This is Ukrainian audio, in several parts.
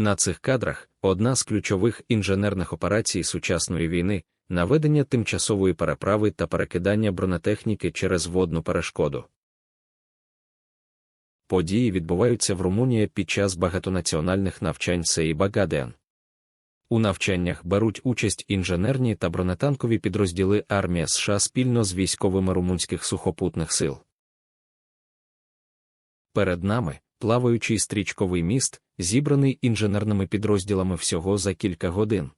На цих кадрах одна з ключових інженерних операцій сучасної війни наведення тимчасової переправи та перекидання бронетехніки через водну перешкоду. Події відбуваються в Румунії під час багатонаціональних навчань Сейба Гадеан. У навчаннях беруть участь інженерні та бронетанкові підрозділи армія США спільно з військовими румунських сухопутних сил. Перед нами плаваючий стрічковий міст, зібраний інженерними підрозділами всього за кілька годин.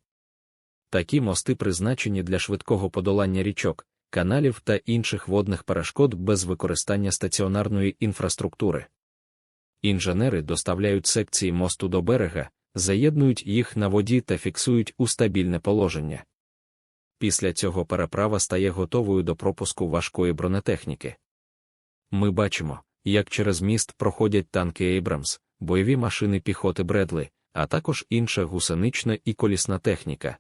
Такі мости призначені для швидкого подолання річок, каналів та інших водних перешкод без використання стаціонарної інфраструктури. Інженери доставляють секції мосту до берега, заєднують їх на воді та фіксують у стабільне положення. Після цього переправа стає готовою до пропуску важкої бронетехніки. Ми бачимо, як через міст проходять танки Ейбрамс, бойові машини піхоти Бредли, а також інша гусенична і колісна техніка.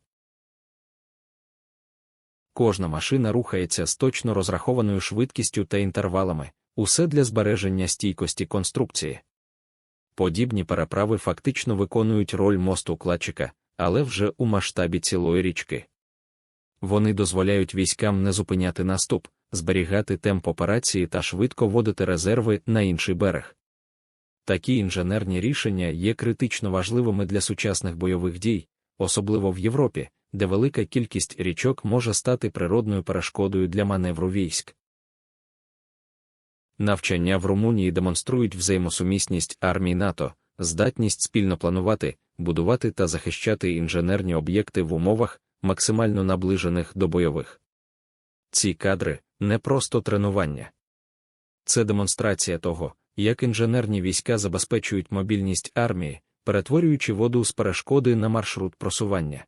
Кожна машина рухається з точно розрахованою швидкістю та інтервалами, усе для збереження стійкості конструкції. Подібні переправи фактично виконують роль мосту кладчика, але вже у масштабі цілої річки. Вони дозволяють військам не зупиняти наступ, зберігати темп операції та швидко вводити резерви на інший берег. Такі інженерні рішення є критично важливими для сучасних бойових дій, особливо в Європі, де велика кількість річок може стати природною перешкодою для маневру військ. Навчання в Румунії демонструють взаємосумісність армій НАТО, здатність спільно планувати, будувати та захищати інженерні об'єкти в умовах, максимально наближених до бойових. Ці кадри не просто тренування. Це демонстрація того, як інженерні війська забезпечують мобільність армії, перетворюючи воду з перешкоди на маршрут просування.